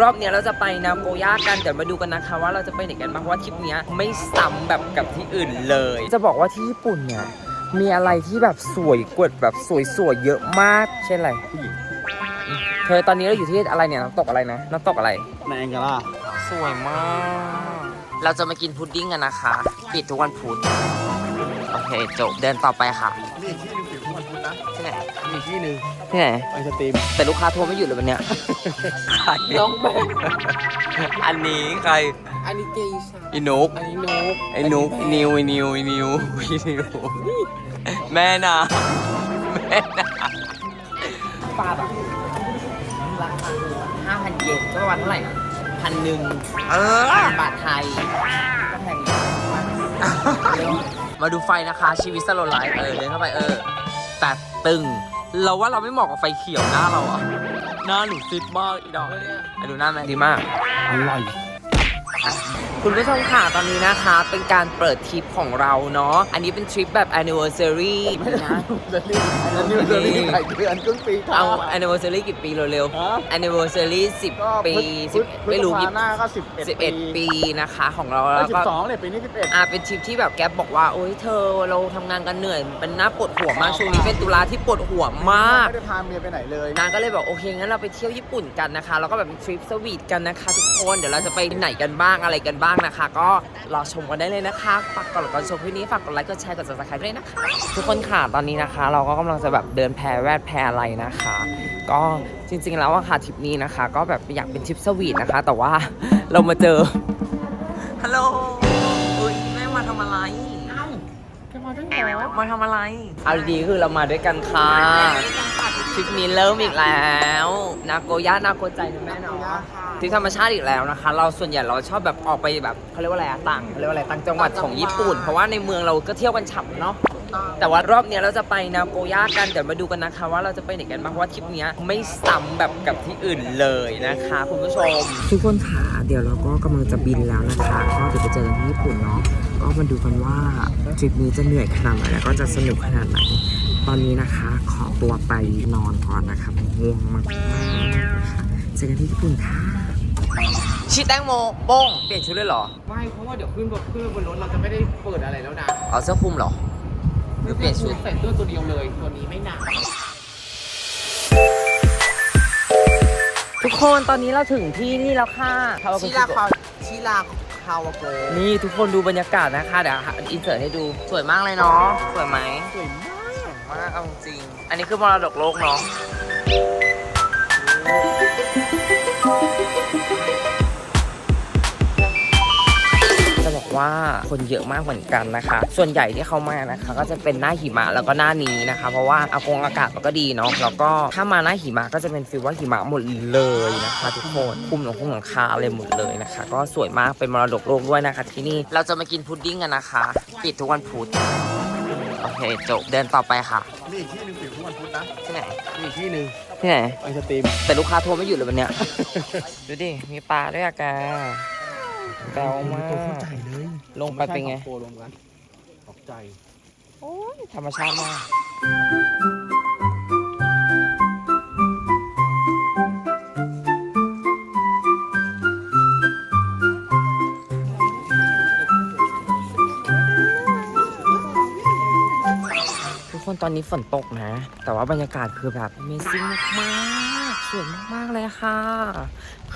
รอบเนี้ยเราจะไปนาโกย่ากันเดี๋ยวมาดูกันนะคะ ว่าเราจะไปไหนกันบ้างเพราะว่าทริปเนี้ยไม่ซ้ำแบบกับที่อื่นเลย จะบอกว่าที่ญี่ปุ่นเนี่ยมีอะไรที่แบบสวยกดแบบสวยๆเยอะมากเช่นอะไรเธอตอนนี้เราอยู่ที่อะไรเนี่ยน้ำตกอะไรนะน้ำตกอะไร ในแองกาล่าสวยมาก เราจะมากินพุดดิ้งกันนะคะ ปิดทุกวันพุธ โอเค จบ เดินต่อไปค่ะมีอีกที่หนึงถึงทุกวันพุธนะ ที่ไหนมีอีกที่หนึ่งที่ไหนไปสตรีมแต่ลูกค้าโทรไม่หยุดเลยวันเนี้ยใครน้องแบงอันนี้ใคร อันนี้เกย์ชาอีนุกอันนี้นกไอ้นุกไอ้นิวไอ้นิวไอ้นิวไอ้นิว แม่นะแม่นะปลาแบบราคาห้าพันเยนก็ประมาณเท่าไหร่นะพันหนึ่งเออ บาทไทยก็แพงอยู่มาดูไฟนะคะชีวิตสโลไลฟ์เออเดินเข้าไปเออ แต่ตึง เราว่าเราไม่เหมาะกับไฟเขียวหน้าเราอะหน้าหนูซิดมากอีดอกอันดูหน้าแม่ดีมาก อร่อย คุณผู้ชมค่ะตอนนี้นะคะ เป็นการเปิดทริปของเราเนาะอันนี้เป็นทริปแบบ anniversary นะเดลี่อันนี้เดลี่ไข่เดือนครึ่งปีค่ะเอา anniversary กี่ปีเร็วๆ anniversary ก็10 ปีพฤษ10ไม่รู้พฤษภาหน้าก็สิบเอ็ด11 ปีนะคะของเราแล้วสิก็ บสองเนี่ยปีนี้สิบเอ็ด อ่าเป็นทริปที่แบบแก๊ปบอกว่าโอ๊ยเธอเราทำงานกันเหนื่อยเป็นหน้าปวดหัวมากช่วงนี้เป็นตุลาที่ปวดหัวมาก ไม่ได้พาเมียไปไหนเลย นางก็เลยบอกโอเคงั้นเราไปเที่ยวญี่ปุ่นกันนะคะ แล้วก็แบบทริปสวีทกันนะคะ ทุกคน เดี๋ยวเราจะไปไหนกันบ้างอะไรกันบ้างนะคะ ก็รอชมกันได้เลยนะคะฝากกดไลค์กดชมคลิปนี้ฝากกดไลค์กดแชร์กด subscribe ด้วยนะคะ ทุกคนค่ะตอนนี้นะคะ เราก็กำลังจะแบบเดินแพแวดแพอะไรนะคะ ก็จริง ๆ แล้วอะค่ะทริปนี้นะคะ ก็แบบอยากเป็นทริปสวีทนะคะ แต่ว่าเรามาเจอฮัลโหลอุ้ยแม่มาทำอะไรแกมาด้วยเหรอมาทำอะไร เอาดีๆคือเรามาด้วยกันค่ะทริปนี้เริ่มอีกแล้ว นาโกย่านาโกใจนะแม่เนาะ ทริปธรรมชาติอีกแล้วนะคะ เราส่วนใหญ่เราชอบแบบออกไปแบบเขาเรียกว่าอะไรอะต่างเขาเรียกว่าอะไรต่างจังหวัดของญี่ปุ่น เพราะว่าในเมืองเราก็เที่ยวกันฉ่ำเนาะแต่ว่ารอบเนี้ยเราจะไปนาโกย่ากันเดี๋ยวมาดูกันนะคะ ว่าเราจะไปไหนกันบ้างเพราะว่าทริปเนี้ยไม่ซ้ำแบบกับที่อื่นเลยนะคะคุณผู้ชมทุกคนค่ะเดี๋ยวเราก็กำลังจะบินแล้วนะคะ ก็เดี๋ยวไปเจอกันที่ญี่ปุ่นเนาะก็มาดูกันว่าทริปนี้จะเหนื่อยขนาดไหนแล้วก็จะสนุกขนาดไหนตอนนี้นะคะ ขอตัวไปนอนก่อนนะคะง่วงมากๆนะคะเจอกันที่ญี่ปุ่นค่ะ ชิแตงโมโป้งเปลี่ยนชุดเลยเหรอ ไม่ เพราะว่าเดี๋ยวขึ้นบนเครื่องบนรถเราจะไม่ได้เปิดอะไรแล้วนะเอาเสื้อคลุมเหรอ หรือเปลี่ยนชุด ใส่เสื้อตัวเดียวเลย ตัวนี้ไม่หนาวทุกคนตอนนี้เราถึงที่นี่แล้วค่ะชิลาคาชิลาคาวาโกนี่ทุกคนดูบรรยากาศนะคะ เดี๋ยวอินเสิร์ตให้ดูสวยมากเลยเนาะสวยไหมสวยมากมากเอาจริง อันนี้คือมรดกโลกเนาะ ว่าคนเยอะมากเหมือนกันนะคะ ส่วนใหญ่ที่เขามานะคะ ก็จะเป็นหน้าหิมะแล้วก็หน้านี้นะคะ เพราะว่าอากงอากาศมันก็ดีเนาะแล้วก็ถ้ามาหน้าหิมะก็จะเป็นฟีลว่าหิมะหมดเลยนะคะ ทุกคนคุมหลังคุมหลังคาอะไรหมดเลยนะคะ ก็สวยมากเป็นมรดกโลกด้วยนะคะที่นี่เราจะมากินพุดดิ้งกันนะคะ ปิดทุกวันพุธโอเคจบเดินต่อไปค่ะมีอีกที่หนึ่งถึงทุกวันพุธนะที่ไหนมีอีกที่หนึ่งที่ไหนไปสตรีมแต่ลูกค้าโทรไม่หยุดเลยวันเนี้ย ดูดิมีปลาด้วยอะแก แปลวมาก ตัวเข้าใจเลยลงไปเป็นไง ม่ใช่สอตัวรวมกันตกใจโอ้ยธรรมชาติมาก ทุกคนตอนนี้ฝนตกนะ แต่ว่าบรรยากาศคือแบบ Amazing มากๆสวยมาก ๆ เลยค่ะ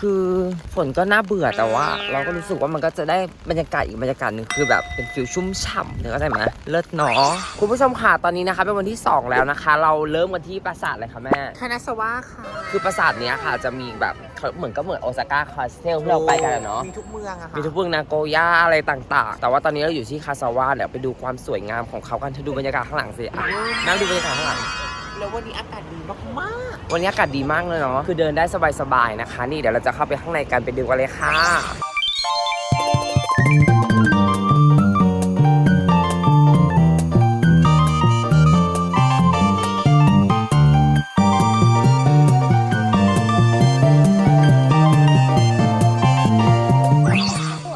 คือฝนก็น่าเบื่อแต่ว่า เราก็รู้สึกว่ามันก็จะได้บรรยากาศอีกบรรยากาศหนึ่งคือแบบเป็นฟิลชุ่มฉ่ำเนื้อเข้าใจไหมเลิศเนาะคุณผู้ชมค่ะตอนนี้นะคะเป็นวันที่ 2 แล้วนะคะ เราเริ่มกันที่ปราสาทเลยค่ะแม่คานาสวะค่ะคือปราสาทเนี้ยค่ะจะมีแบบเขาเหมือนก็เหมือนโอซาก้าคาสเทลที่เราไปกันอะเนาะมีทุกเมืองอะค่ะมีทุกเมืองนาโกย่าอะไรต่าง ๆ แต่ว่าตอนนี้เราอยู่ที่คาซาวะเดี๋ยวไปดูความสวยงามของเขากันเธอดูบรรยากาศข้างหลังสิอะนั่งดูบรรยากาศข้างหลัง แล้ววันนี้อากาศดีมากวันนี้อากาศดีมากเลยเนาะคือเดินได้สบายๆนะคะ นี่เดี๋ยวเราจะเข้าไปข้างในกันไปดูกันเลยค่ะ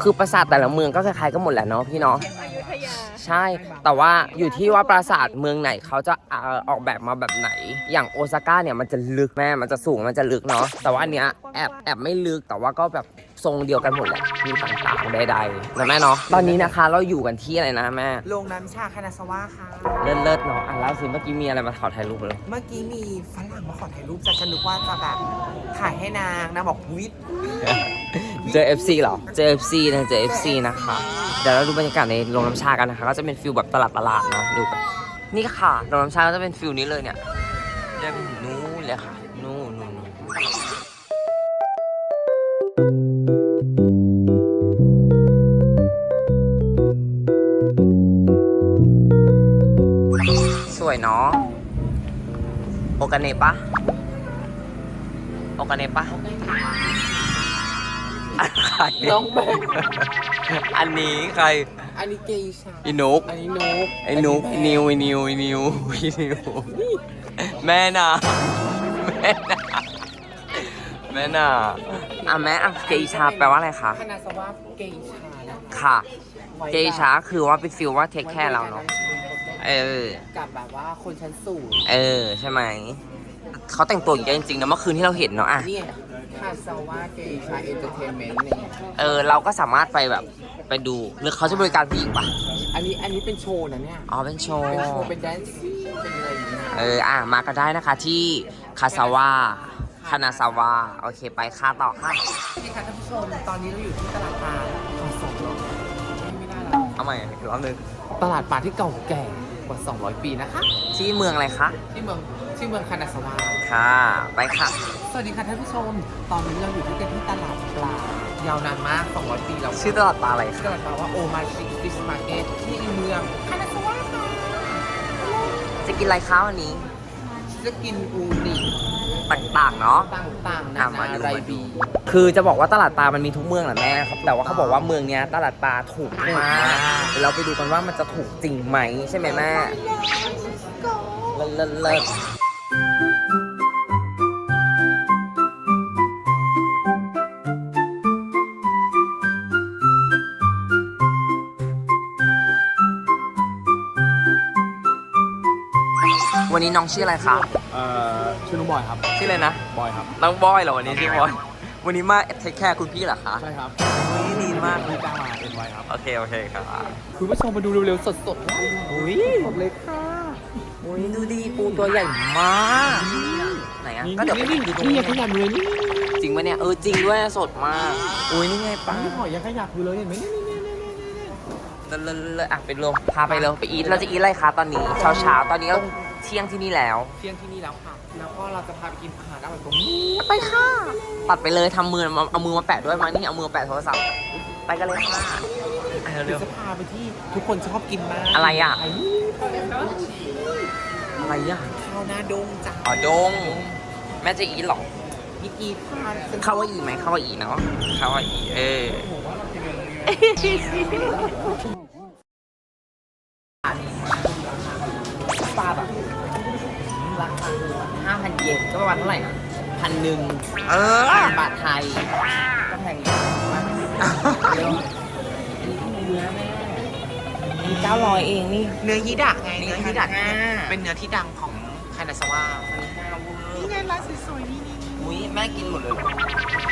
คือปราสาทแต่ละเมืองก็คล้ายๆกันหมดแหละเนาะพี่เนาะ ใช่ใช่ แต่ว่าอยู่ที่ว่าปราสาทเมืองไหนเขาจะเอ่อออกแบบมาแบบไหน อย่างโอซาก้าเนี่ยมันจะลึกแม่ มันจะสูง มันจะลึกเนาะ แต่ว่าอันเนี้ยแอบแอบไม่ลึก แต่ว่าก็แบบ ทรงเดียวกันหมดแหละมีต่างๆใดๆนะแม่เนาะตอนนี้นะคะเราอยู่กันที่อะไรนะแม่โรงน้ำชาคานาสวะค่ะ เลิศๆเนาะอะแล้วสิเมื่อกี้มีอะไรมาขอถ่ายรูปเลยเมื่อกี้มีฝรั่งมาขอถ่ายรูปแต่ฉันนึกว่าจะแบบถ่ายให้นางนางบอกวิทย์เจอ FC เหรอ เจอ FC นะเจอ FC นะคะ เดี๋ยวเราดูบรรยากาศในโรงน้ำชากันนะคะ ก็จะเป็นฟิลแบบตลาดตลาดๆเนาะดูกันนี่ค่ะโรงน้ำชาก็จะเป็นฟิลนี้เลยเนี่ยเดินไปถึงนู้นเลยค่ะ นู่นนู่นนู่น วยเนาะโอกาเนปะโอกาเนปะใครน้องแบงอันนี้ใคร อันนี้เกย์ชาอีนุกอันนี้นุกไอ้นุกไอ้นิวไอ้นิวไอ้นิวไอ้นิวแม่น่ะแม่น่ะแม่น่ะอะแม่อะเกอิชาแปลว่าอะไรคะคานาสวะเกย์ชานะค่ะ เกอิชาคือว่าเป็นฟิลว่าเทคแคร์เราเนาะ เออ กับแบบว่าคนชั้นสูงเออ ใช่ไหม เขาแต่งตัวอย่างนี้จริงๆนะเมื่อคืนที่เราเห็นเนาะอะ เนี่ยคาสวะเกย์ชาเอนเตอร์เทนเมนต์เนี่ย เออ เราก็สามารถไปแบบไปดู หรือเขาจะบริการผู้หญิงปะอันนี้อันนี้เป็นโชว์นะเนี่ย อ๋อ เป็นโชว์ เป็นโชว์เป็นแดนซ์เป็นอะไรอย่างเงี้ยเออ อะ มาก็ได้นะคะที่คาซาวะคานาซาวะโอเค ไปค่ะต่อค่ะนี่ค่ะท่านผู้ชม ตอนนี้เราอยู่ที่ตลาดปลาขอสองร้อยไม่ได้แล้วเอาใหม่อีกรอบหนึง ตลาดปลาที่เก่าแก่ กว่า 200 ปีนะคะ ที่เมืองอะไรคะ ที่เมืองที่เมืองคานาสวาค่ะ ไปค่ะ สวัสดีค่ะท่านผู้ชม ตอนนี้เราอยู่ที่กันที่ตลาดปลายาวนานมาก 200 ปีแล้วชื่อตลาดปลาอะไรชื่อคะตลาดปลาว่าโอมาชิฟิชมาร์เก็ตที่เมืองคานาสวาค่ะจะกินอะไรคะวันนี้ จะกินอูนิ ต่างๆเนาะ ต่างๆนาอะมานาดูไรมาดู บี คือจะบอกว่าตลาดปลา มันมีทุกเมืองแหละแม่ครับ แต่ว่าเขาบอกว่าเมืองเนี้ยตลาดปลาถูกมากเดี๋ยวเราไปดูกันว่ามันจะถูกจริงไหมใช่ไหมแม่ เลิศเลิศเลิศ วันนี้น้องชื่ออะไรคะเอ่อชื่อน้องบอยครับชื่ออะไรนะบอยครับน้องบอยเหรอวันนี้ชื่อบอยวันนี้มาเทคแคร์คุณพี่เหรอคะใช่ครับนี่ดีมากพี่จ้างมาเป็นไวครับโอเคโอเคครับคุณผู้ชมมาดูเร็วๆสดๆนะอุ้ยสดเลยค่ะอุ้ยดูดีปูตัวใหญ่มากไหนอะก็เดี๋ยวไปนี่ดูตรงนี่นี้ยังขยับอยู่เลยนี่จริงปะเนี่ยเออจริงด้วยสดมากอุ้ยนี่ไงป้านี่หอยยังขยับอยู่เลยเห็นไหมนี่นี่นี่นี่นี่เลอะเลอะเลอะอะไปลงพาไปเลยไปอีทเราจะอีทอะไรคะตอนนี้เช้าเช้าๆตอนนี้ก็ เที่ยงที่นี่แล้ว เที่ยงที่นี่แล้วค่ะ แล้วก็เราจะพาไปกินอาหารอร่อยตรงนี้ไปค่ะตัดไปเลยทำมือมาเอามือมาแปะด้วยมานี่เอามือมาแปะโทรศัพท์ ไปกันเลยค่ะอะเดี๋เร็ยววจะพาไปที่ทุกคนชอบกินมากอะไรอะไๆอะไรอะข้าวหน้าดงจ้ะอ๋อดง แม่จะอีทเหรออีกอีค่ะเข้าวาอีไหมเข้าวาอีเนาะเข้าวาอีเออปลา หนึ่งเออพันบาทไทยก็แพงอยู่เดี๋ยวอันนี้เนื้อแม่มีเก้าร้อยเองนี่ เนื้อยีดะไงนี่เนื้อยีดะพันห้าเป็นเนื้อที่ดังของคานาสวาพันห้าเวอนี่ร์ไงร้านสวยๆนี่นี่อุ้ยแม่กินหมดเลยเหรอ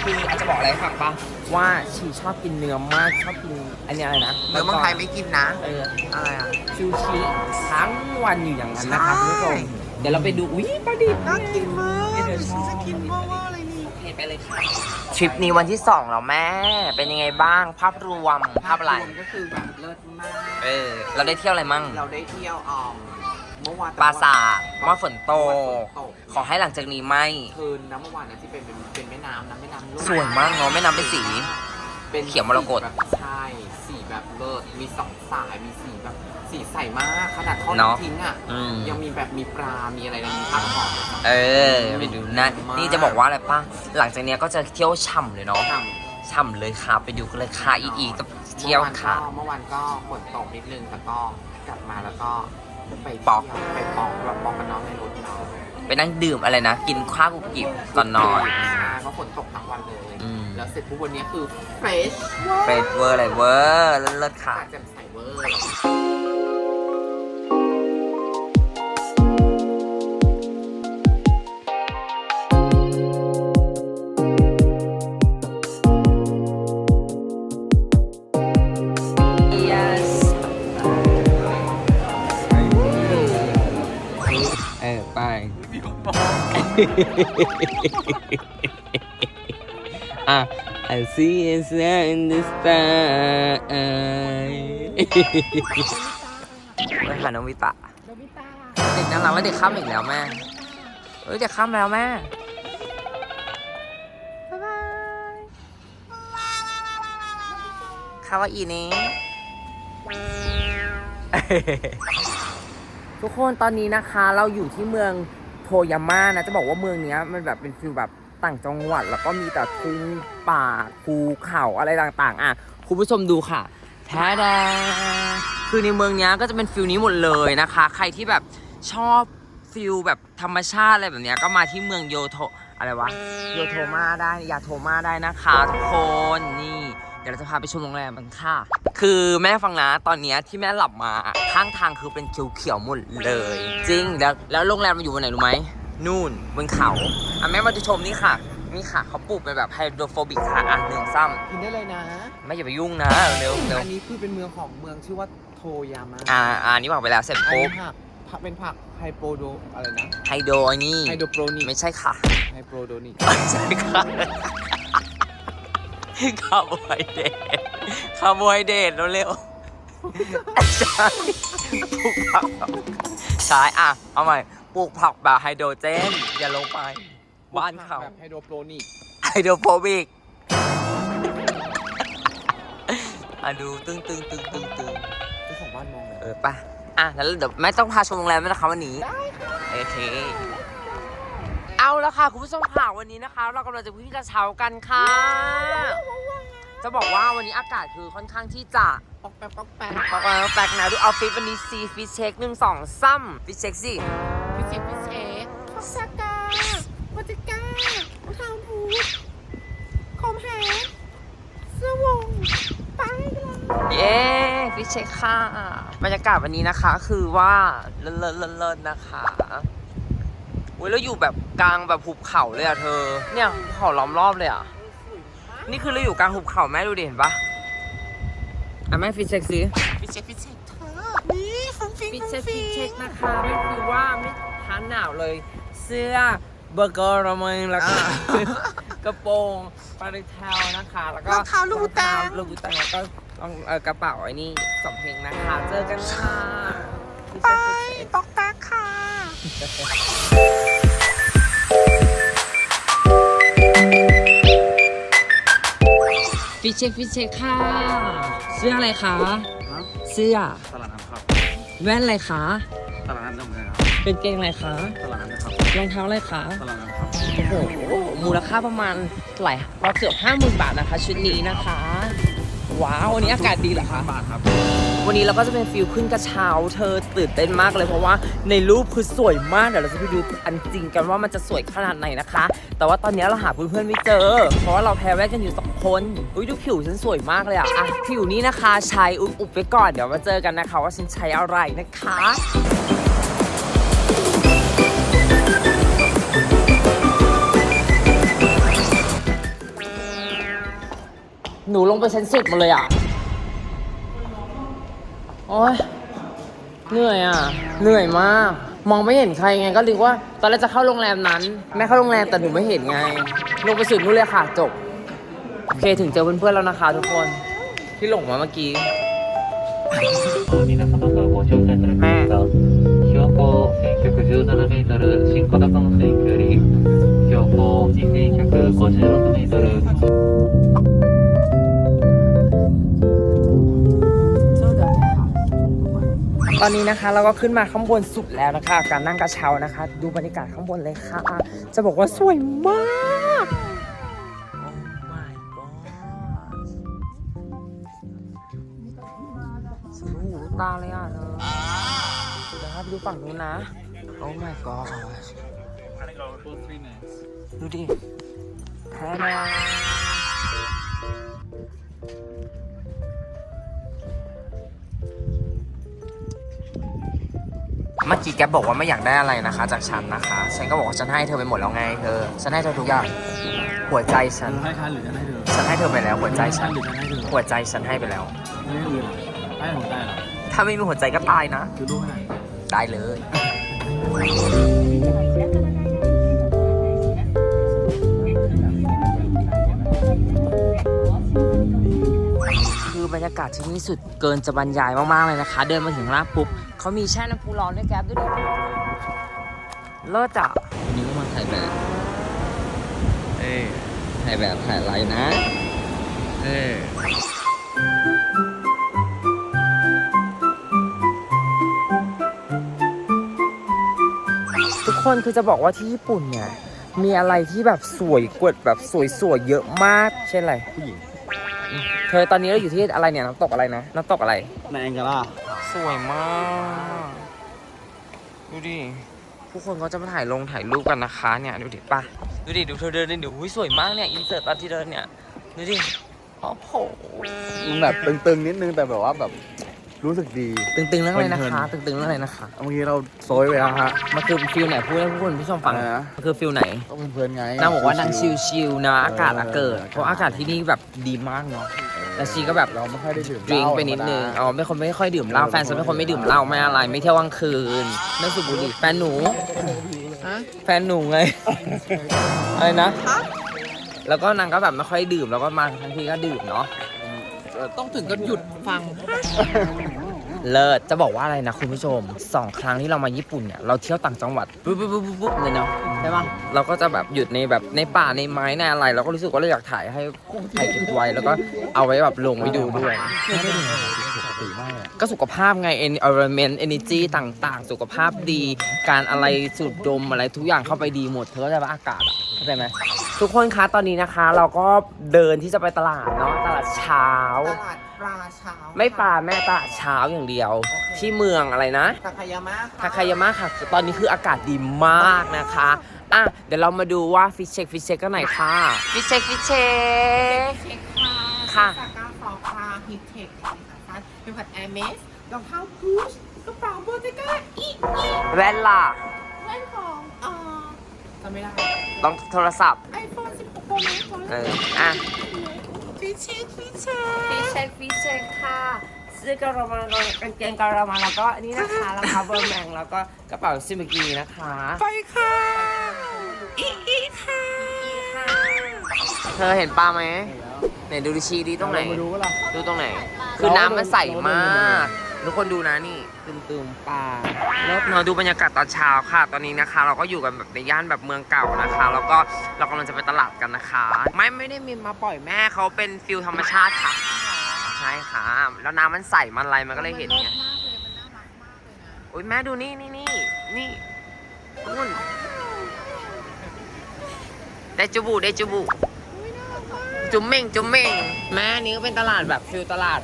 คืออาจจะบอกอะไรให้ฟังปะว่าชีชอบกินเนื้อมากชอบกินอันนี้อะไรนะเนื้อเมืองไทยไม่กินนะเออ อะไรอะซูชิทั้งวันอยู่อย่างนั้นนะคะใช่คุณผู้ชม เดี๋ยวเราไปดู อุ้ยปลาดิบน่ากินมากเดี๋ยวชอบจะกินว่าว่าอะไรนี่เห็นไปเลยค่ะทริปนี้วันที่สองแล้วแม่ เป็นยังไงบ้าง ภาพรวม ภาพอะไร วมก็คือแบบเลิศมาก เออ เราได้เที่ยวอะไรมั่ง เราได้เที่ยวอ่อมเมื่อวานปราสาทว่าฝนตเมื่อวานกฝนตก ขอให้หลังจากนี้ไม่ คืนน้ำเมื่อวานนะที่เป็นเป็นเป็นแม่น้ำนะแม่น้ำลุ่มสวยมากเนาะแม่น้ำเป็นสี เป็นเขียวมรกต แบบใช่สีแบบเลิศมีสองสายมีสีแบบ สีใสมากขนาดทอดเนอะทิ้งอะ อืม ยังมีแบบมีปลา มีอะไรนะมีผักหอมเออ ไปดูนะนี่จะบอกว่าอะไรป่ะ หลังจากเนี้ยก็จะเที่ยวฉ่ำเลยเนาะทฉ่ำเลยค่ะ ไปดูกันเลยค่ะอีอีกับำเที่ยวค่ะ เมื่อวานก็เมื่อวานก็ฝนตกนิดนึงแต่ก็กลับมาแล้วก็ไปปอก เที่ยวไปปอกแบบปอกกับน้องในรถเราไปนั่งดื่มอะไรนะ กินข้าวกุบกิบตอนนอนใช่เพราะฝนตกทั้งวันเลย อืม แล้วเสร็จปุ๊บวันนี้คือเฟรชเฟรชเวอร์อะไรเวอร์เลิศๆค่ะ แจ่มใสเวอร์ อะ I see a star in the sky ไปหาน้องวิตะเด็กน่ารักแล้วเด็กข้ามอีกแล้วแม่เอ้ยเด็กข้ามแล้วแม่บ๊ายบายคาวาอีนี้ทุกคนตอนนี้นะคะเราอยู่ที่เมือง โทยาม่านะจะบอกว่าเมืองเนี้ยมันแบบเป็นฟิลแบบต่างจังหวัด แล้วก็มีแต่ทุ่งป่าภูเขาอะไรต่างๆ อะคุณผู้ชมดูค่ะแท้ดาคือในเมืองเนี้ยก็จะเป็นฟิลนี้หมดเลยนะคะ ใครที่แบบชอบฟิลแบบธรรมชาติอะไรแบบเนี้ยก็มาที่เมืองโยโทอะไรวะโยโทมาได้ยาโทมาได้นะคะทุกคนนี่ ดี๋ยวเราจะพาไปชมโรงแรมกันค่ะ คือแม่ฟังนะตอนเนี้ยที่แม่หลับมาข้างทางคือเป็นเขียวๆหมดเลย จริงแล้วแล้วโรงแรมมันอยู่บนไหนรู้ไหมนู่นบนเขาอะแม่มาจะชมนี่ค่ะนี่ค่ะเขาปลูกเป็นแบบไฮโดรโฟบิกค่ะอะหนึ่งซ้กินได้เลยนะำไม่อย่าไปยุ่งนะเร็วเร็วอันนี้คือเป็นเมืองของเมืองชื่อว่าโทยามาอ่าอ่านี่บอกไปแล้วเสร็จอันปุ๊นี้บผักผักเป็นผักไฮโปรโดอะไรนะไฮโดรไอ้นี่ไฮโดรโปรนิกไม่ใช่ค่ะไฮโปรโดนิกไม่ใช่ค่ะ คาร์โบไฮเดรตคาร์โบไฮเดรตเร็วๆใช่ปลูกผักใช่อะ เอาใหม่ ปลูกผักแบบไฮโดรเจน อย่าลงไป บ้านเขาแบบไฮโดรโปรนิกไฮโดรโฟบิกอะดูตึงตึงตึงตึงตึงเจ้าของบ้านมองเลย เออไปะอะ แล้วเดี๋ยวแม่ต้องพาชมโรงแรมด้วยนะคะวันนี้ ได้ค่ะโอเค เอาละค่ะคุณผู้ชมค่ะวันนี้นะคะ เรากำลังจะวิ่งกระเช้ากันค่ะ จะบอกว่าวันนี้อากาศคือค่อนข้างที่จะปอกแป๊บปอกแป๊บบอกว่าแปลกนะดูเอาฟิตวันนี้ซีฟิตเช็คหนึ่งสองซ้ำฟิตเช็คสิพิเศษพิเศษสกาวัติกาทางพูดคอมแฮสวงไปเลยเย้ฟิตเช็คค่ะบรรยากาศวันนี้นะคะคือว่าเลิศเลิศเลิศเลิศนะคะ อุ้ยแล้วอยู่แบบกลางแบบหุบเขาเลยอะเธอ เนี่ยหุบเขาล้อมรอบเลยอะนี่คือเราอยู่กลางหุบเขาแม่ดูดิเห็นปะอะแม่ฟิตเช็คสิพิเศษพิเศษเธอนี่ฟุ้งฟิ้งฟิตฟุ้งเช็คฟิ้ฟิตงเช็คนะคะไม่คือว่าไม่ทานหนาวเลย เสื้อเบอร์เกอร์ระเมงแล้วก็กระโปรงปาริเทลนะคะ แล้วก็รองเท้าลูกตาลูกตังแล้วก็รองเอ่อกระเป๋าไอ้นี่สองเพลงนะคะ เจอกันค่ะไปปอกแป๊กค่ะ ฟิชเช็คฟิชเช็คค่ะ เสื้ออะไรคะเสื้อ ตลาดน้ำครับ แว่นอะไรคะ ตลาดน้ำเหมือนกันครับเป็นเกงอะไรคะ ตลาดน้ำนะครับ รองเท้าอะไรคะ ตลาดน้ำครับโอ้โหมูลค่าประมาณหลายเราเกือบห้าหมื่นบาทนะคะ ชุดนี้นะคะ ว้าววันนี้อากาศดีเหรอคะ บาทครับ วันนี้เราก็จะเป็นฟิลขึ้นกระเช้าเธอตื่นเต้นมากเลยเพราะว่าในรูปคือสวยมากเดี๋ยวเราจะไปดูอันจริงกันว่ามันจะสวยขนาดไหนนะคะ แต่ว่าตอนนี้เราหาเพื่อนๆไม่เจอ เพราะว่าเราแพ้แว่นกันอยู่สองคนอุ้ยดูผิวฉันสวยมากเลยอะอะผิวนี้นะคะใช้อุบอุบไปก่อนเดี๋ยวมาเจอกันนะคะ ว่าฉันใช้อะไรนะคะหนูลงไปชั้นสุดมาเลยอะ โอ๊ย เหนื่อยอ่ะ เหนื่อยมาก มองไม่เห็นใครไงก็รู้ว่า ตอนแรกจะเข้าโรงแรมนั้น แม่เข้าโรงแรมแต่หนูไม่เห็นไง ลงไปสุดนู้นเลยค่ะจบ โอเคถึงเจอเพื่อนๆแล้วนะคะทุกคน ที่หลงมาเมื่อกี้ 皆様がご乗車いただきました標高1117メートル新小高温泉行きより標高2156メートル ตอนนี้นะคะเราก็ขึ้นมาข้างบนสุดแล้วนะคะ การนั่งกระเช้านะคะ ดูบรรยากาศข้างบนเลยค่ะ จะบอกว่าสวยมาก Oh my god สุดหูตาเลยอะเธอเดี๋ยวครับดูฝั่งนู้นนะ Oh my god ดูดิแท้แน่ เมื่อกี้แกบอกว่าไม่อยากได้อะไรนะคะ จากฉันนะคะ ฉันก็บอกว่าฉันให้เธอไปหมดแล้วไงเธอ ฉันให้เธอทุกอย่าง หัวใจฉัน ให้ฉันหรือจะให้เธอฉันให้เธอไปแล้ว หัวใจฉัน หรือจะให้เธอหัวใจฉันให้ไปแล้ว ไม่ให้อื่นให้ผมได้เหรอถ้าไม่มีหัวใจก็ตายนะ คือลูกให้ไหนได้เลย「 บรรยากาศที่นี่สุดเกินจะบรรยายมากๆเลยนะคะ เดินมาถึงร้านปุ๊บเขามีแช่น้ำพุร้อนด้วยแก๊บด้วยดิเลิศอะวันนี้ก็มาถ่ายแบบเอ้ยถ่ายแบบถ่ายอะไรนะเอ้ยทุกคนคือจะบอกว่าที่ญี่ปุ่นเนี่ยมีอะไรที่แบบสวยกว่าแบบสวยๆเยอะมาก เช่นอะไรผู้หญิง เธอตอนนี้เราอยู่ที่อะไรเนี่ยน้ำตกอะไรนะน้ำตกอะไรนายแองเกล่าสวยมาก ดูดิผู้คนก็จะมาถ่ายลงถ่ายรูปกันนะคะเนี่ยดูดิป่ะดูดิดูเธอเดินดิดูอุ้ยสวยมากเนี่ยอินเสิร์ตตอนที่เดินเนี่ยดูดิโอ้โหมันแบบตึงๆนิดนึงแต่แบบว่าแบบรู้สึกดี ตึงๆเรื่องอะไรนะเพลิคะนตึงๆเรื่องอะไรนะคะเมื่อกี้เราโซยไปแล้วฮะ มันคือฟิลไหนพูดให้ผู้คนผู้ชมฟังอะไรนะ มันคือฟิลไหนก็เพลินๆไงนางบอกว่านางชิลๆนะอากาศเอออะเกิดเพราะอากาศที่นี่แบบดีมากเนาะ แต่ชีก็แบบเราไม่ค่อยได้ดื่มดริงเหล้าไปนิดนึงธรรมดาอ๋อไม่คนไม่ค่อยดื่มเหล้าแฟนฉันเป็นคนไม่ดื่มเหล้าไม่อะไร ไม่เที่ยวกลางคืนไม่สูบบุหรี่แฟนหนูแฟนหนูไงอะไรนะ แล้วก็นางก็แบบไม่ค่อยดื่มแล้วก็มาทั้งทีก็ดื่มเนาะ ต้องถึงก็หยุดฟัง เลิศจะบอกว่าอะไรนะคุณผู้ชมสองครั้งที่เรามาญี่ปุ่นเนี่ยเราเที่ยวต่างจังหวัดปุ๊บปุ๊บปุ๊บปุ๊บปุ๊บเลยเนาะใช่ปะเราก็จะแบบหยุดในแบบในป่าในไม้ในอะไร เราก็รู้สึกว่าเราอยากถ่ายให้ถ่ายเก็บไว้แล้วก็เอาไว้แบบลงไว้ดูด้วยปกติมากเลยอะก็สุขภาพไง environment energy ต่างๆ สุขภาพดี การอะไรสูดดมอะไรทุกอย่างเข้าไปดีหมดเธอก็จะว่าอากาศอะเข้าใจไหมทุกคนคะตอนนี้นะคะ เราก็เดินที่จะไปตลาดเนาะตลาดเช้าตลาด ปลาเช้าไม่ปลาแม่ตลาดเช้าอย่างเดียว ที่เมืองอะไรนะทาคายามะทาคายามะค่ะ ตอนนี้คืออากาศดีมากนะคะอะเดี๋ยวเรามาดูว่าฟิชเช็คฟิชเช็คกันหน่อยค่ะฟิชเช็คฟิชเช็คเช็คค่ะค่ะซาก้าฟอคาฮิตเทคนะคะเป็นผัดแอร์เมสรองเท้าบูชกระเป๋าโบติก้าอีกอีกแว่นล่ะแว่นของเอ่อจำไม่ได้ต้องโทรศัพท์ไอโฟน16 Pro Max เอออะ ฟิชเช็คฟิชเช็คฟิชเช็คฟิชเช็คค่ะเสื้อกระมากางเกงกระมาแล้วก็อันนี้นะคะรองเท้าเบอร์แมงแล้วก็กระเป๋าซิมกีนะคะ ไปค่ะอีกอีกค่ะเธอเห็นปลาไหมไหนดูดิชีดีตรงไหนเรามาดูก็ล่ะดูตรงไหน คือน้ำมันใสมาก ทุกคนดูนะนี่ตึมๆปลาแล้วเราดูบรรยากาศตอนเช้าค่ะ ตอนนี้นะคะ เราก็อยู่กันแบบในย่านแบบเมืองเก่านะคะ แล้วก็เรากำลังจะไปตลาดกันนะคะ ไม่ไม่ได้มีมาปล่อยแม่เขาเป็นฟิลธรรมชาติค่ะ ใช่ค่ะ แล้วน้ำมันใสมันอะไรมันก็เลยเห็นไงโอ้ยแม่ดูนี่นี่นี่นี่นู่นเดจูบุเดจูบุจุ๊มเม่งจุ๊มเม่งแม่นี่ก็เป็นตลาดแบบฟิลตลาด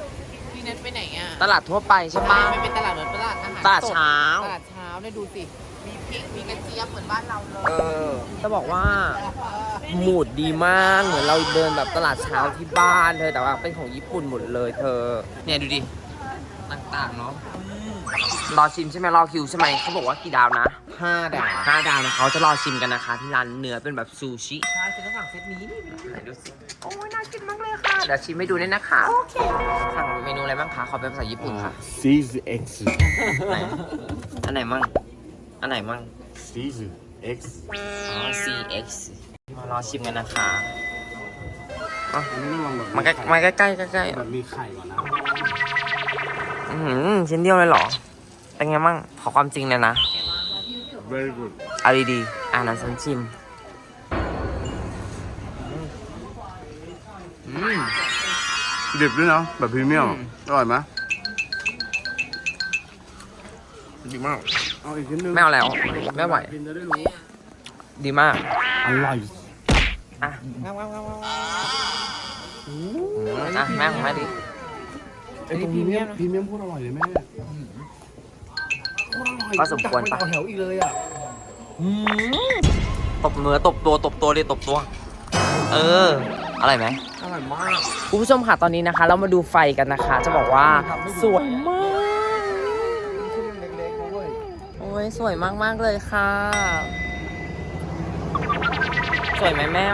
พี่เน็ตไปไหนอะตลาดทั่วไปใช่ปะมันเป็นตลาดเหมือนตลาดอาหารตลาดสเช้าตลาดเช้าเนี่ยดูสิ มีพริก มีกระเจี๊ยบเหมือนบ้านเราเลย เออจะบอกว่าหมูดดีมากเหมือนเราเดินแบบตลาดเช้าที่บ้านเธอแต่ว่าเป็นของญี่ปุ่นหมดเลยเธอ เนี่ยดูดิ ต่างๆเนาะ รอชิมใช่ไหมรอคิวใช่ไหมเขาบอกว่ากี่ดาวนะห้าดาวห้าดาวนะเขาจะรอชิมกันนะคะ ที่ร้านเนื้อเป็นแบบซูชิใช่ฉันก็สั่งเซตนี้นี่ไหนดูสิโอ้ยน่ากินมากเลยค่ะเดี๋ยวชิมให้ดูด้วยนะคะโอเคสั่งเมนูอะไรบ้างคะขอเป็นภาษาญี่ปุ่นค่ะซีซเอ็กซ์ไหนอันไหนมั่งอันไหนมั่งซีซเอ็กซ์อ๋อ CX มารอชิมกันนะคะอันนี้ลองแบบมาใกล้มาใกล้ใกล้ใกล้แบบมีไข่ก่อนนะ อือหือชิ้นเดียวเลยเหรอ เป็นไงมั่งขอความจริงเลยนะ very good เอาดีๆอ่านั้นฉันชิมอืมดิบด้วยเนาะแบบพรีเมียมอืมอร่อยไหมดีมาก เอาอีกชิ้นนึงไม่เอาแล้ว ไม่ไหว กินจะได้รู้ดีมาก อร่อยอะ ว้าวว้าวว้าวว้าวอืมอะ แม่ของแม่ดิ ไอ้ตรงพรีเมียมพรีเมียมพูดอร่อยเลยแม่โคตรอร่อยก็สมควรปะ ต่อแถวอีกเลยอะตบเนื้อตบตัวตบตัวดิตบตัว เออ อะไรไหม อร่อยมาก คุณผู้ชมค่ะตอนนี้นะคะ เรามาดูไฟกันนะคะ จะบอกว่าสวยมากเล็กๆนะเว้ยโอ้ยสวยมากๆเลยค่ะ สวยไหมแม่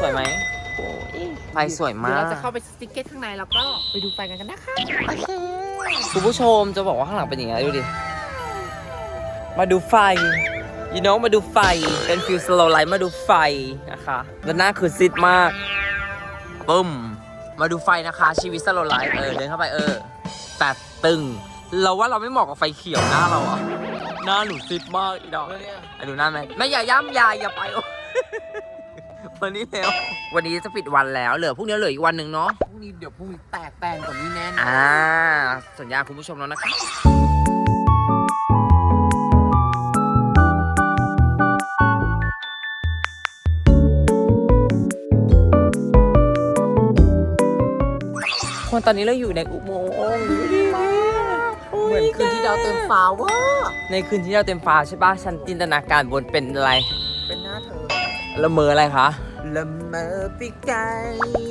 สวยไหมโอ้ยไฟสวยมาเดี๋ยวกเราจะเข้าไปสติ๊กเก็ตข้างในแล้วก็ไปดูไฟกันกันนะคะคุณผู้ชมจะบอกว่าข้างหลังเป็นอย่างไรดูดิ มาดูไฟ you know มาดูไฟ เป็นฟิลสโลไลท์มาดูไฟนะคะด้านหน้าคือซิดมากปึ้ม มาดูไฟนะคะ ชีวิตสโลไลฟ์เออเดินเข้าไปเออแต่ตึง เราว่าเราไม่เหมาะกับไฟเขียวหน้าเราอะหน้าหนูซิดมากอีดอกไอ้ดูหน้าไหมไม่อย่าย้ำอยาอย่าไปโอ้ วันนี้แล้ว วันนี้จะปิดวันแล้ว เหลือพรุ่งนี้เหลืออีกวันหนึ่งเนาะ พรุ่งนี้เดี๋ยวพรุ่งนี้แตกแตนกว่านี้แน่นอนอ่า สัญญาคุณผู้ชมแล้วนะคะคนตอนนี้เราอยู่ในอุโมงค์เหมือนคืนที่ดาวเต็มฟ้าเว่าในคืนที่ดาวเต็มฟ้าใช่ปะฉันจินตนาการบนเป็นอะไร เป็นหน้าเธอละเมออะไรคะ ละเมอไปไกล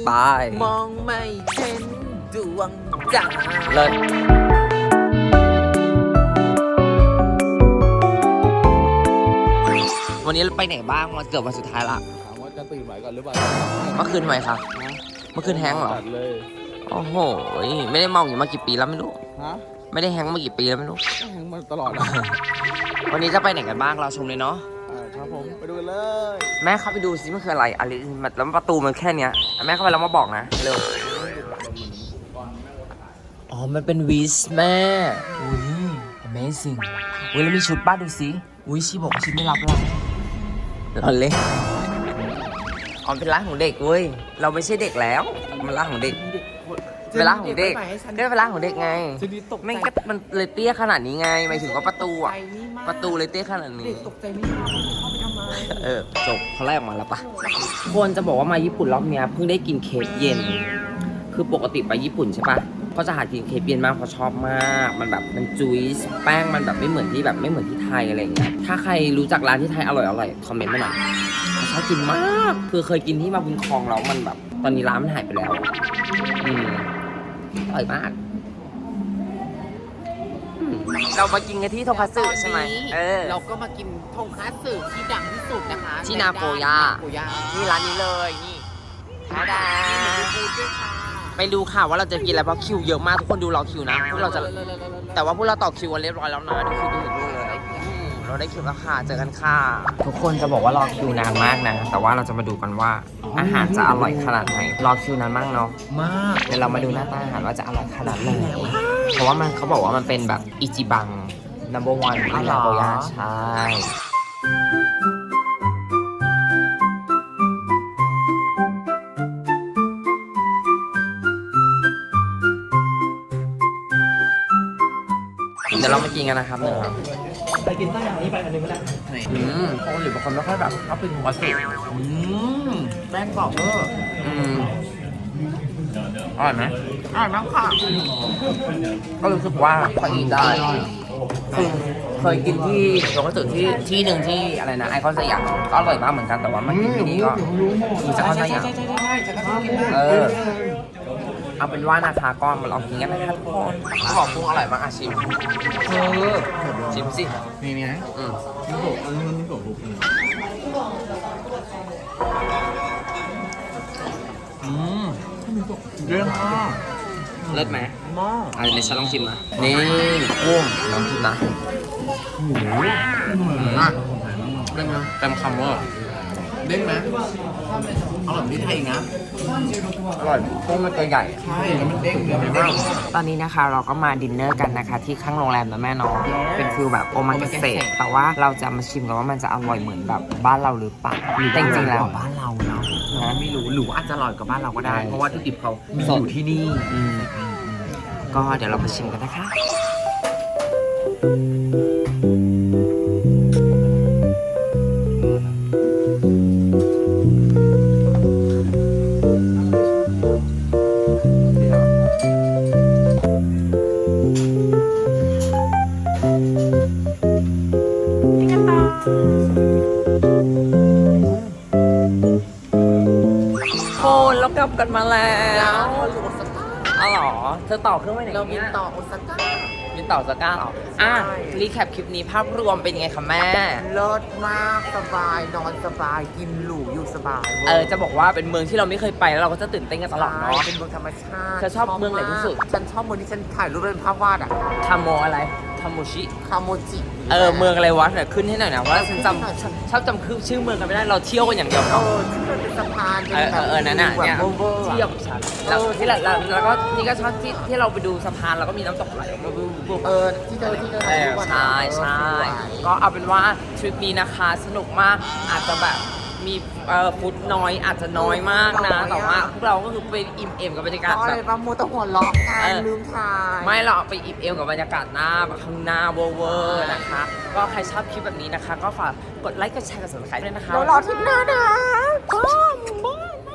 ไป มองไม่เห็นดวงจันทร์เลิศวันนี้เราไปไหนบ้างวันเกือบวันสุดท้ายละถามว่าจะตื่นไหวก่อนหรือเปล่าเมื่อคืนทำไมครับเมื่อคืนแฮงก์เหรอ จัดเลยโอ้โหไม่ได้เมาอย่างนี้มากี่ปีแล้วไม่รู้ ฮะไม่ได้แฮงก์มากี่ปีแล้วไม่รู้ ก็แหงมาตลอดนะวันนี้จะไปไหนกันบ้างเราชมเลยเนาะอ่าครับ ผมไปดูกันเลยแม่เข้าไปดูสิมันคืออะไรอะไรมันแล้วประตูมันแค่เนี้ยแม่เข้าไปแล้วมาบอกนะเร็วอ๋อมันเป็นวิสแม่อุ้ย Amazing อุ้ยแล้วมีชุดป้าดูสิอุ้ยชีบอกว่าชีไม่รับเราเราเล่นอ๋อเป็นร้านของเด็กเว้ยเราไม่ใช่เด็กแล้วมันร้านของเด็กเวลาของเด็กไปให้ฉันก็เวลาของเด็กไงจะดีตกใจไม่งก็มันเลยเตี้ยขนาดนี้ไงหมายถึงว่าประตูอะใจนี่มากประตูเลยเตี้ยขนาดเด็นี้กตกใจไม่มาก เออจบเขาไล่ออกมาแล้วปะควรจะบอกว่ามาญี่ปุ่นรอบเนี้ยเพิ่งได้กินเค้กเย็น คือปกติไปญี่ปุ่นใช่ปะเขาจะหากินเค้กเย็นมากเพราะชอบมาก มันแบบมันจุยแป้งมันแบบไม่เหมือนที่แบบไม่เหมือนที่ไทยอะไรอย่างเงี้ยถ้าใครรู้จักร้านที่ไทยอร่อยอร่อยคอมเมนต์มาหน่อยเขาชอบกินมาก คือเคยกินที่มาบุญคลองแล้วมันแบบ ตอนนี้ร้านมันหายไปแล้วอืมอร่อยมาก เรามากินกันที่โทคัตสึใช่ไหมเออ เราก็มากินทงคัตสึที่ดังที่สุดนะคะที่นาโกย่านาโกย่านี่ร้านนี้เลยนี่ทาดาพูดด้วยค่ะไปดูค่ะว่าเราจะกินอะไรเพราะคิวเยอะมากทุกคนดูรอคิวนะพวกเราจะ แต่ว่าพวกเราต่อคิวกันเรียบร้อยแล้วนะดูคิวดูเห็นดูเลยอืมเราได้คิวแล้วค่ะเจอกันค่ะ ทุกคนจะบอกว่ารอคิวนานมากนะ แต่ว่าเราจะมาดูกันว่าอาหารจะอร่อยขนาดไหน รอคิวนานมากเนาะ มาก เดี๋ยวเรามาดูหน้าตาอาหารว่าจะอร่อยขนาดไหน เพราะว่ามันเขาบอกว่ามันเป็นแบบอิจิบัง number one อ๋อที่เหรนาอโกย่าใช่เดี๋ยวเรามากินกันนะครับหนึ่งครับไปกินตั้งอย่างนี้ไปอันนึงก็ได้อืมปกติบางคนไม่ค่อยแบบชอบเป็นหัวสิอืมแป้งกรอบเวอร์อืม อร่อยไหมอร่อยมากค่ะ ก็รู้สึกว่าพอกินได้คือเคยกินที่โรงกระสุนที่ที่หนึ่งที่อะไรนะไอคอนสยามก็อร่อยมากเหมือนกันแต่ว่ามันกินที่นี่ก็คือจะคอนสยามใช่ใช่ใช่ฉันก็ชอบกินมากเออเอาเป็นว่านะคะก็มาลองกินกันนะครับทุกคนเขาบอกปรุงอร่อยมากอาชิมเออชิมสินี่นี่อืมนี่ผมอันนี้นี่ผมบุกอื เยอะมากเลิศไหมมากอะเดี๋ยวฉันลองชิมนะนี่กุ้งลองชิมนะอะเป็นไงเต็มคำเวอร์เด้งไหมอร่อยเหมือนที่ไทยอีกนะ อร่อยกุ้งมันตัวใหญ่ใช่แล้วมันเด้งเยอะมากตอนนี้นะคะเราก็มาดินเนอร์กันนะคะ ที่ข้างโรงแรมนะแม่เน้องเป็นฟิลแบบโอมากาเสะแต่ว่าเราจะมาชิมกันว่ามันจะอร่อยเหมือนแบบบ้านเราหรือเปล่าแต่จริงๆแล้วบ้านเราเนาะไม่รู้หรือว่าอาจจะอร่อยกว่าบ้านเราก็ได้ใช่เพราะว่าวัตถุดิบเขามีสดอยู่ที่นี่อืมก็เดี๋ยวเรามาชิมกันนะคะ ลับกันมาแล้วอยู่โอซาก้าอ๋อเหรอ เธอต่อเครื่องไปไหนเราบินยต่อโอซาก้าบินต่อสก้าเหรอ อะใช่รีแคปคลิปนี้ภาพรวมเป็นไงคะแม่ เลิศมากสบาย นอนสบาย กินหรูอยู่สบายเออ จะบอกว่าเป็นเมืองที่เราไม่เคยไปแล้วเราก็จะตื่นเต้นกันตลอดเนาะเป็นเมืองธรรมชาติเธอชอบเมืองไหนที่สุด ฉันชอบเมืองที่ฉันถ่ายรูปเป็นภาพวาดอะทาโมอะไรท คาโมชิ คาโมจิเออ เมืองอะไรวะเนี่ยขึ้นให้หน่อยนะเพราะว่าฉันจำชอบชอบจำคือชื่อเมืองกันไม่ได้เราเที่ยวกันอย่างเดียวเอเนาะ อที่มันเป็นสะพานเออเออเออนั่นน่ะแบบเนี่ยเวอร์ๆเที่ยวอะกับฉันแล้วที่เราเราแล้วก็นี่ก็ชอบที่ที่เราไปดูสะพานแล้วก็มีน้ำตกไหลออกมาบึ้มบึ้ม เออที่เธอที่เธอเออทุกวันใช่ใช่ก็เอาเป็นว่าทริปนี้นะคะสนุกมากอาจจะแบบ มีเอ่อฟุตน้อยอาจจะน้อยมากนะแต่ว่าพวกเราก็คือไปอิ่มเอมกับบรรยากาศเพราะอะแบไรบบ้างมูแตะหัวเราะกัเอนอ ลืมทาย ไม่เราไปอิ่มเอมกับบรรยากาศหน้าแบบข้างหน้าเวอร์ๆนะคะ ก็ใครชอบคลิปแบบนี้นะคะ ก็ฝากกดไลค์กดแชร์กด subscribe ด้วยนะคะเรารอทริปหน้านะบ้ามบ้า